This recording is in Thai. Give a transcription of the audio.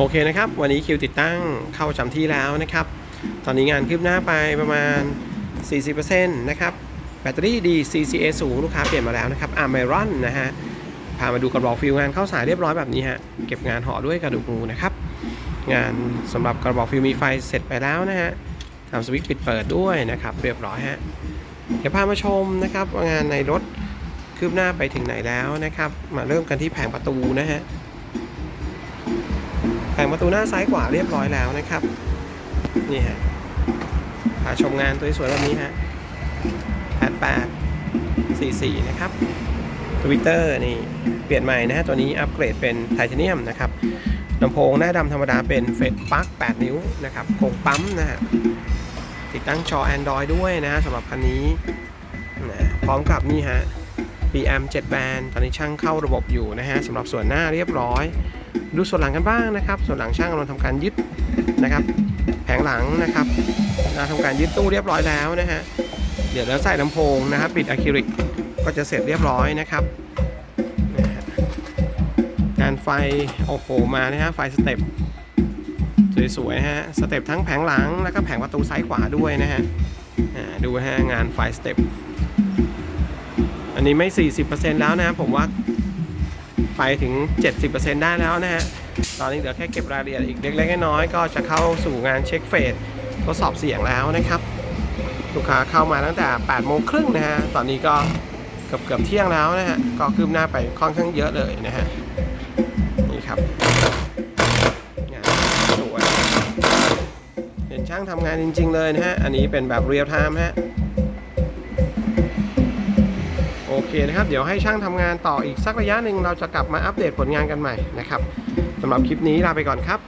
โอเคนะครับ วันนี้คิวติดตั้งเข้าจำที่แล้วนะครับ ตอนนี้งานคืบหน้าไปประมาณ 40%นะครับ แบตเตอรี่ดี CCA สูงลูกค้าเปลี่ยนมาแล้วนะครับ a r m i r o n นนะฮะ พามาดูกระบอกฟิลงานเข้าสายเรียบร้อยแบบนี้ฮะ เก็บงานห่อด้วยกระดูกงูนะครับ งานสำหรับกระบอกฟิลมีไฟเสร็จไปแล้วนะฮะทำสวิตช์ปิดเปิดด้วยนะครับ เรียบร้อยฮะ เดี๋ยวพามาชมนะครับงานในรถคืบหน้าไปถึงไหนแล้วนะครับ มาเริ่มกันที่แผงประตูนะฮะ ผงประตูหน้าซ้ายขวาเรียบร้อยแล้วนะครับ นี่ฮะพาชมงานตัวสวยแบบนี้ฮะแปดแปดสี่สี่นะครับทวิตเตอร์นี่ เปลี่ยนใหม่นะฮะ ตัวนี้อัปเกรดเป็นไทเทเนียมนะครับลำโพงหน้าดำธรรมดาเป็นเฟดปลั๊ก8 นิ้วนะครับโครงปั๊มนะฮะติดตั้งจอ Android ด้วยนะฮะสำหรับคันนี้นะพร้อมกับนี่ฮะ PM 7 band ตอนนี้ช่างเข้าระบบอยู่นะฮะสำหรับส่วนหน้าเรียบร้อย ดูส่วนหลังกันบ้างนะครับ ส่วนหลังช่างกำลังทำการยึดนะครับ แผงหลังนะครับทำการยึดตู้เรียบร้อยแล้วนะฮะเดี๋ยวแล้วใส่ลำโพงนะครับปิดอะคริลิกก็จะเสร็จเรียบร้อยนะครับนะฮะงานไฟโอ้โหมานะฮะไฟสเต็ปสวยๆฮะสเต็ปทั้งแผงหลังแล้วก็แผงประตูซ้ายขวาด้วยนะฮะดูฮะงานไฟสเต็ป นี้ไม่ 40%แล้วนะผมว่าไปถึง 70%ได้แล้วนะฮะ ตอนนี้เหลือแค่เก็บรายละเอียดอีกเล็กๆน้อยๆก็จะเข้าสู่งานเช็คเฟสทดสอบเสียงแล้วนะครับ ลูกค้าเข้ามาตั้งแต่8โมงครึ่งนะฮะ ตอนนี้ก็เกือบเกือบเที่ยงแล้วนะฮะ ก็คืบหน้าไปค่อนข้างเยอะเลยนะฮะ นี่ครับงานสวยเห็นช่างทำงานจริง ๆ เลยนะฮะ อันนี้เป็นแบบเรียลไทม์ฮะ เคนะครับ เดี๋ยวให้ช่างทำงานต่ออีกสักระยะหนึ่งเราจะกลับมาอัปเดตผลงานกันใหม่นะครับสำหรับคลิปนี้ลาไปก่อนครับ